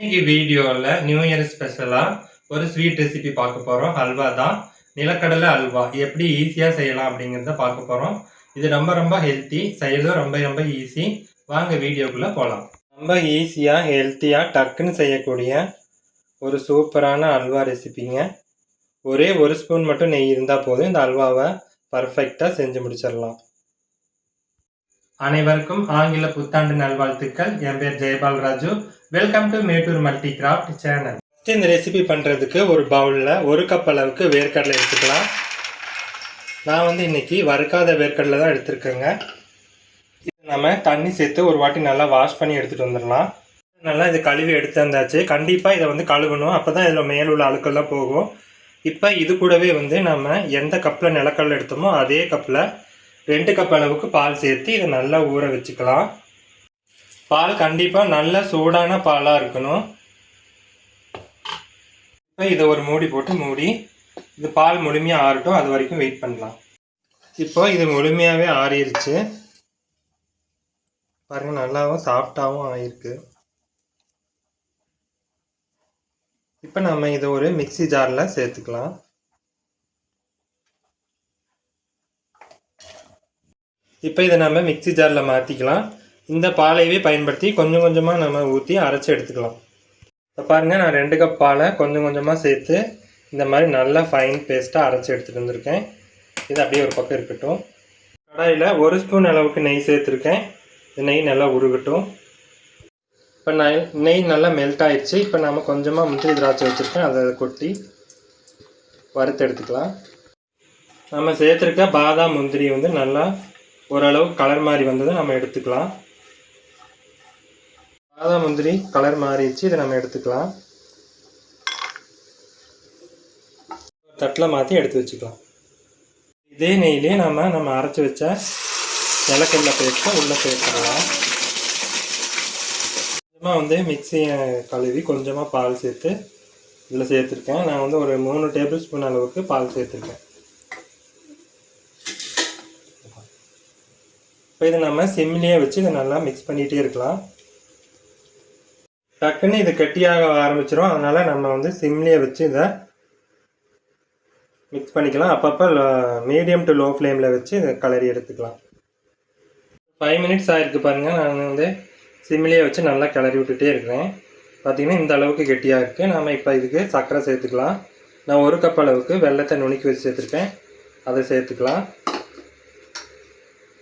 இன்னைக்கு வீடியோவில் new year ஸ்பெஷலாக ஒரு ஸ்வீட் ரெசிபி பார்க்க போகிறோம் ஹல்வா தான். நிலக்கடலை அல்வா. எப்படி ஈஸியாக செய்யலாம் அப்படிங்கிறத பார்க்க போகிறோம் இது ரொம்ப ரொம்ப ஹெல்த்தி செய்யறதும் ரொம்ப ரொம்ப ஈஸி வாங்க வீடியோக்குள்ளே போகலாம் ரொம்ப ஈஸியாக ஹெல்த்தியாக டக்குன்னு செய்யக்கூடிய ஒரு சூப்பரான அல்வா ரெசிபிங்க ஒரே ஒரு ஸ்பூன் மட்டும் நெய் இருந்தால் போதும். இந்த அல்வாவை பர்ஃபெக்டாக செஞ்சு முடிச்சிடலாம். அனைவருக்கும் ஆங்கில புத்தாண்டு நல்வாழ்த்துக்கள். என் பேர் Jayapal Raju. Welcome to Mettur multi craft channel இந்த ரெசிபி பண்ணுறதுக்கு ஒரு பவுலில் ஒரு கப் அளவுக்கு வேர்க்கடலை எடுத்துக்கலாம். நான் வந்து இன்னைக்கு வறுக்காத வேர்க்கடலை தான் எடுத்துருக்கேங்க. இது நம்ம தண்ணி சேர்த்து ஒரு வாட்டி நல்லா வாஷ் பண்ணி எடுத்துகிட்டு வந்துடலாம். நல்லா இது கழுவி எடுத்து வந்தாச்சு. கண்டிப்பாக இதை வந்து கழுவணும். அப்போ தான் இதில் மேல் உள்ள அழுக்கெல்லாம் போகும். இப்போ இது கூடவே வந்து நம்ம எந்த கப்பில் நிலக்கடலை எடுத்தோமோ அதே கப்பில் ரெண்டு கப் அளவுக்கு பால் சேர்த்து இதை நல்லா ஊற வச்சுக்கலாம். பால் கண்டிப்பாக நல்ல சூடான பாலாக இருக்கணும். இப்போ இதை ஒரு மூடி போட்டு மூடி இது பால் முழுமையாக ஆறட்டும் அது வரைக்கும் வெயிட் பண்ணலாம். இப்போ இது முழுமையாகவே ஆறிடுச்சு பாருங்கள் நல்லாவும் சாஃப்டாகவும் ஆயிருக்கு. இப்போ நம்ம இதை ஒரு மிக்ஸி ஜாரில் சேர்த்துக்கலாம். இப்போ இதை நம்ம மிக்ஸி ஜாரில் மாற்றிக்கலாம் இந்த பாலையவே பயன்படுத்தி கொஞ்சம் கொஞ்சமாக நம்ம ஊற்றி அரைச்சி எடுத்துக்கலாம். இப்போ பாருங்கள் நான் ரெண்டு கப் பாலை கொஞ்சம் கொஞ்சமாக சேர்த்து இந்த மாதிரி நல்லா ஃபைன் பேஸ்ட்டாக அரைச்சி எடுத்துகிட்டு வந்திருக்கேன். இது அப்படியே ஒரு பக்கம் இருக்கட்டும். கடாயில் ஒரு ஸ்பூன் அளவுக்கு நெய் சேர்த்துருக்கேன். இந்த நெய் நல்லா உருகட்டும். இப்போ நான் நெய் நல்லா மெல்ட் ஆயிடுச்சு இப்போ நம்ம கொஞ்சமாக முந்திரி திராட்சை வச்சுருக்கேன். அதை கொட்டி வறுத்து எடுத்துக்கலாம். நம்ம சேர்த்துருக்க பாதாம் முந்திரி வந்து நல்லா ஓரளவு கலர் மாதிரி வந்ததை நம்ம எடுத்துக்கலாம். பாதாம் முந்திரி கலர் மாறிடுச்சு இதை நம்ம எடுத்துக்கலாம். தட்டில் மாற்றி எடுத்து வச்சுக்கலாம். இதே நெய்லேயே நம்ம நம்ம அரைச்சி வச்ச இலக்கல்ல பேஸ்ட்டை உள்ளே சேர்த்துக்கலாம் கொஞ்சமாக வந்து மிக்சியை கழுவி கொஞ்சமாக பால் சேர்த்து இதில் சேர்த்துருக்கேன். நான் வந்து ஒரு மூணு டேபிள் ஸ்பூன் அளவுக்கு பால் சேர்த்துருக்கேன். இப்போ இதை நம்ம செம்மிலேயே வச்சு இதை நல்லா மிக்ஸ் பண்ணிகிட்டே இருக்கலாம். டக்குன்னு இது கட்டியாக ஆரம்பிச்சிடும் அதனால் நம்ம வந்து சிம்லேயே வச்சு இதை மிக்ஸ் பண்ணிக்கலாம். அப்பப்போ மீடியம் டு லோ ஃப்ளேமில் வச்சு இதை கலரி எடுத்துக்கலாம். ஃபைவ் மினிட்ஸ் ஆகிருக்கு பாருங்கள் நான் வந்து சிம்லேயே வச்சு நல்லா கிளறி விட்டுட்டே இருக்கிறேன். பார்த்திங்கன்னா இந்த அளவுக்கு கெட்டியாக இருக்குது நம்ம இப்போ இதுக்கு சர்க்கரை சேர்த்துக்கலாம். நான் ஒரு கப் அளவுக்கு வெள்ளத்தை நுணுக்கி வச்சு சேர்த்துருக்கேன். அதை சேர்த்துக்கலாம்.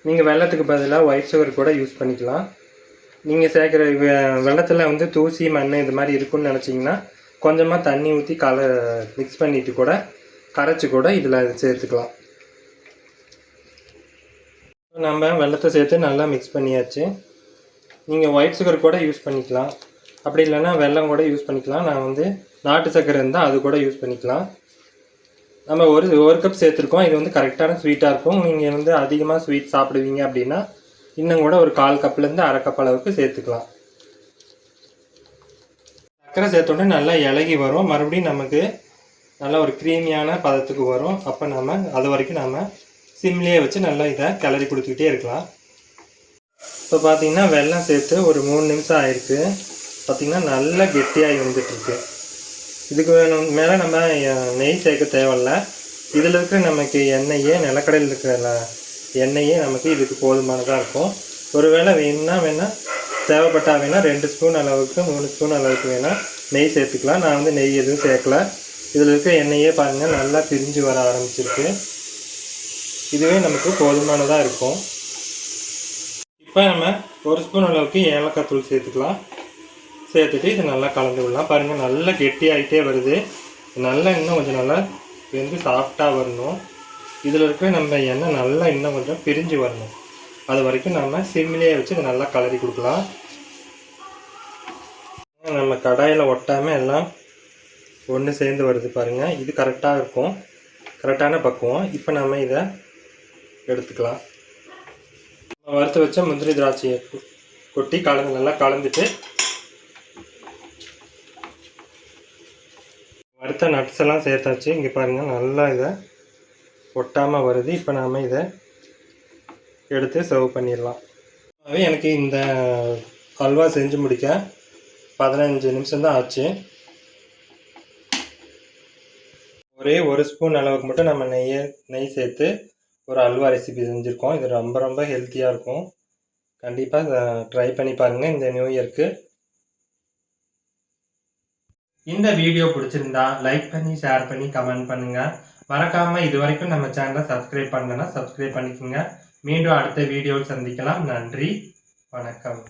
நீங்கள் வெள்ளத்துக்கு பதிலாக ஒயிட் சுகர் கூட யூஸ் பண்ணிக்கலாம். நீங்கள் சேர்க்குற வெள்ளத்தில் வந்து தூசி மண் இது மாதிரி இருக்குன்னு நினச்சிங்கன்னா கொஞ்சமாக தண்ணி ஊற்றி கல மிக்ஸ் பண்ணிவிட்டு கூட கரைச்சி கூட இதில் சேர்த்துக்கலாம். நம்ம வெள்ளத்தை சேர்த்து நல்லா மிக்ஸ் பண்ணியாச்சு. நீங்கள் ஒயிட் சுகர் கூட யூஸ் பண்ணிக்கலாம். அப்படி இல்லைன்னா வெல்லம் கூட யூஸ் பண்ணிக்கலாம். நான் வந்து நாட்டு சர்க்கரை இருந்தால் அது கூட யூஸ் பண்ணிக்கலாம். நம்ம ஒரு ஒரு கப் சேர்த்துருக்கோம். இது வந்து கரெக்டான ஸ்வீட்டாக இருக்கும். நீங்கள் வந்து அதிகமாக ஸ்வீட் சாப்பிடுவீங்க அப்படின்னா இன்னும் கூட ஒரு கால் கப்லேருந்து அரை கப் அளவுக்கு சேர்த்துக்கலாம். சர்க்கரை சேர்த்தோடனே நல்லா இலகி வரும். மறுபடியும் நமக்கு நல்லா ஒரு க்ரீமியான பதத்துக்கு வரும். அப்போ நம்ம அது வரைக்கும் நம்ம சிம்லேயே வச்சு நல்லா இதை கிளறி கொடுத்துக்கிட்டே இருக்கலாம். இப்போ பார்த்தீங்கன்னா வெள்ளம் சேர்த்து ஒரு மூணு நிமிஷம் ஆயிருக்கு. பார்த்திங்கன்னா நல்லா கெட்டியாகி வந்துட்டுருக்கு. இதுக்கு வேணும் மேலே நம்ம நெய் சேர்க்க தேவையில்ல. இதில் இருக்கிற நமக்கு எண்ணெயே நிலக்கடையில் இருக்கிற எண்ணெயே நமக்கு இதுக்கு போதுமானதாக இருக்கும். ஒருவேளை வேணும்னா வேணால் தேவைப்பட்டால் வேணால் ரெண்டு ஸ்பூன் அளவுக்கு மூணு ஸ்பூன் அளவுக்கு வேணால் நெய் சேர்த்துக்கலாம். நான் வந்து நெய் எதுவும் சேர்க்கல. இதில் இருக்க எண்ணெயே பாருங்கள் நல்லா பிரிஞ்சு வர ஆரம்பிச்சிருக்கு. இதுவே நமக்கு போதுமானதாக இருக்கும். இப்போ நம்ம ஒரு ஸ்பூன் அளவுக்கு ஏலக்காய் தூள் சேர்த்துக்கலாம். சேர்த்துட்டு இது நல்லா கலந்து விடலாம். பாருங்கள் நல்லா கெட்டியாகிட்டே வருது. நல்லா இன்னும் கொஞ்சம் நல்லா வெந்து சாஃப்டாக வரணும். இதில் இருக்க நம்ம எண்ணெய் நல்லா இன்னும் கொஞ்சம் பிரிஞ்சு வரணும். அது வரைக்கும் நம்ம சிம்மிலேயே வச்சு இதை நல்லா கலரி கொடுக்கலாம். நம்ம கடாயில் ஒட்டாமல் எல்லாம் ஒன்று சேர்ந்து வருது பாருங்கள் இது கரெக்டாக இருக்கும். கரெக்டான பக்குவம். இப்போ நம்ம இதை எடுத்துக்கலாம். வறுத்து வச்ச முந்திரி திராட்சையை கொட்டி கலந்து நல்லா கலந்துட்டு அடுத்த நட்ஸ் எல்லாம் சேர்த்தாச்சு. இங்கே பாருங்கள் நல்லா இதை ஒட்டாமல் வருது. இப்போ நாம் இதை எடுத்து சர்வ் பண்ணிடலாம். அதே எனக்கு இந்த அல்வா செஞ்சு முடிக்க பதினஞ்சு நிமிஷம் தான் ஆச்சு. ஒரே ஒரு ஸ்பூன் அளவுக்கு மட்டும் நம்ம நெய்யை நெய் சேர்த்து ஒரு அல்வா ரெசிபி செஞ்சுருக்கோம். இது ரொம்ப ரொம்ப ஹெல்த்தியாக இருக்கும். கண்டிப்பாக ட்ரை பண்ணி பாருங்கள் இந்த நியூ இயர்க்கு இந்த வீடியோ பிடிச்சிருந்தா லைக் பண்ணி ஷேர் பண்ணி கமெண்ட் பண்ணுங்க. மறக்காம இது வரைக்கும் நம்ம சேனலை சப்ஸ்கிரைப் பண்ணலன்னா சப்ஸ்கிரைப் பண்ணிக்கோங்க. மீண்டும் அடுத்த வீடியோவில் சந்திக்கலாம். நன்றி. வணக்கம்.